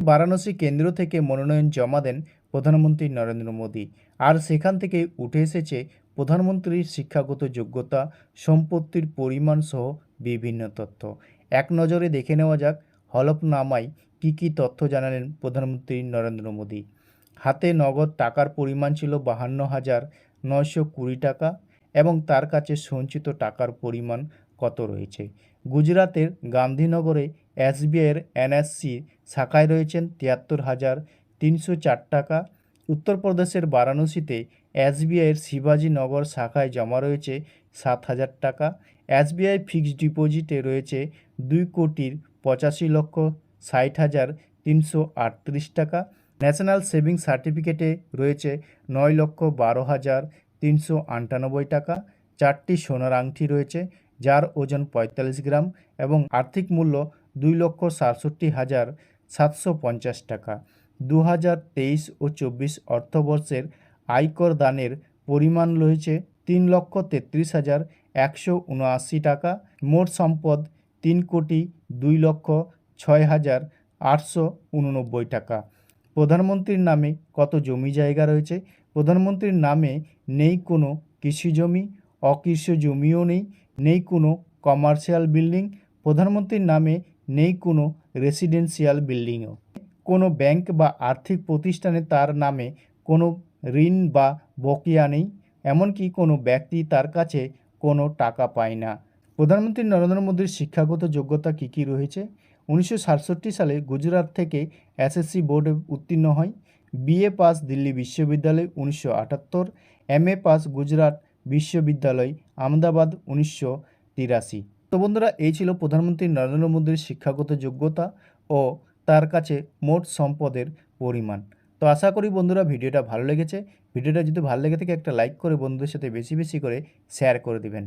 বারাণসী কেন্দ্র থেকে মনোনয়ন জমা দেন প্রধানমন্ত্রী নরেন্দ্র মোদী। আর সেখান থেকে উঠে এসেছে প্রধানমন্ত্রীর শিক্ষাগত যোগ্যতা, সম্পত্তির পরিমাণ সহ বিভিন্ন তথ্য। এক নজরে দেখে নেওয়া যাক, হলফনামায় কী কী তথ্য জানালেন প্রধানমন্ত্রী নরেন্দ্র মোদী। হাতে নগদ টাকার পরিমাণ ছিল বাহান্ন হাজার নয়শো কুড়ি টাকা এবং তার কাছে সঞ্চিত টাকার পরিমাণ কত রয়েছে? গুজরাতের গান্ধীনগরে এসবিআইয়ের এনএসসি শাখায় রয়েছেন তিয়াত্তর হাজার তিনশো চার টাকা। উত্তরপ্রদেশের বারাণসীতে এসবিআইয়ের শিবাজীনগর শাখায় জমা রয়েছে সাত হাজার টাকা। এসবিআই ফিক্সড ডিপোজিটে রয়েছে দুই কোটির পঁচাশি লক্ষ ষাট হাজার তিনশো আটত্রিশ টাকা। ন্যাশনাল সেভিং সার্টিফিকেটে রয়েছে নয় লক্ষ বারো হাজার তিনশো আটানব্বই টাকা। চারটি সোনার আংটি রয়েছে, যার ওজন পঁয়তাল্লিশ গ্রাম এবং আর্থিক মূল্য দুই লক্ষ সাতষট্টি হাজার সাতশো পঞ্চাশ টাকা। দু হাজার তেইশ ও চব্বিশ অর্থবর্ষের আয়কর দানের পরিমাণ রয়েছে তিন লক্ষ তেত্রিশ হাজার একশো উনআশি টাকা। মোট সম্পদ তিন কোটি দুই লক্ষ ছয় হাজার আটশো উননব্বই টাকা। প্রধানমন্ত্রীর নামে কত জমি জায়গা রয়েছে? প্রধানমন্ত্রীর নামে নেই কোনো কৃষি জমি অকৃষি জমিও নেই নেই কোনো কমার্শিয়াল বিল্ডিং। প্রধানমন্ত্রীর নামে নেই কোনো রেসিডেন্সিয়াল বিল্ডিংও। কোনো ব্যাংক বা আর্থিক প্রতিষ্ঠানে তার নামে কোনো ঋণ বা বকেয়া নেই, এমনকি কোনো ব্যক্তি তার কাছে কোনো টাকা পায় না। প্রধানমন্ত্রী নরেন্দ্র মোদীর শিক্ষাগত যোগ্যতা কী কী রয়েছে? উনিশশো সাতষট্টি সালে গুজরাট থেকে এসএসসি বোর্ডে উত্তীর্ণ হয়, বিএ পাস দিল্লি বিশ্ববিদ্যালয় উনিশশো আটাত্তর এম এ পাস গুজরাট বিশ্ববিদ্যালয় আহমেদাবাদ উনিশশো তিরাশি। তো বন্ধুরা, এই ছিল প্রধানমন্ত্রী নরেন্দ্র মোদীর শিক্ষাগত যোগ্যতা ও তার কাছে মোট সম্পদের পরিমাণ। তো আশা করি বন্ধুরা, ভিডিওটা ভালো লেগেছে। ভিডিওটা যদি ভালো লেগে থাকে, একটা লাইক করে বন্ধুদের সাথে বেশি বেশি করে শেয়ার করে দিবেন।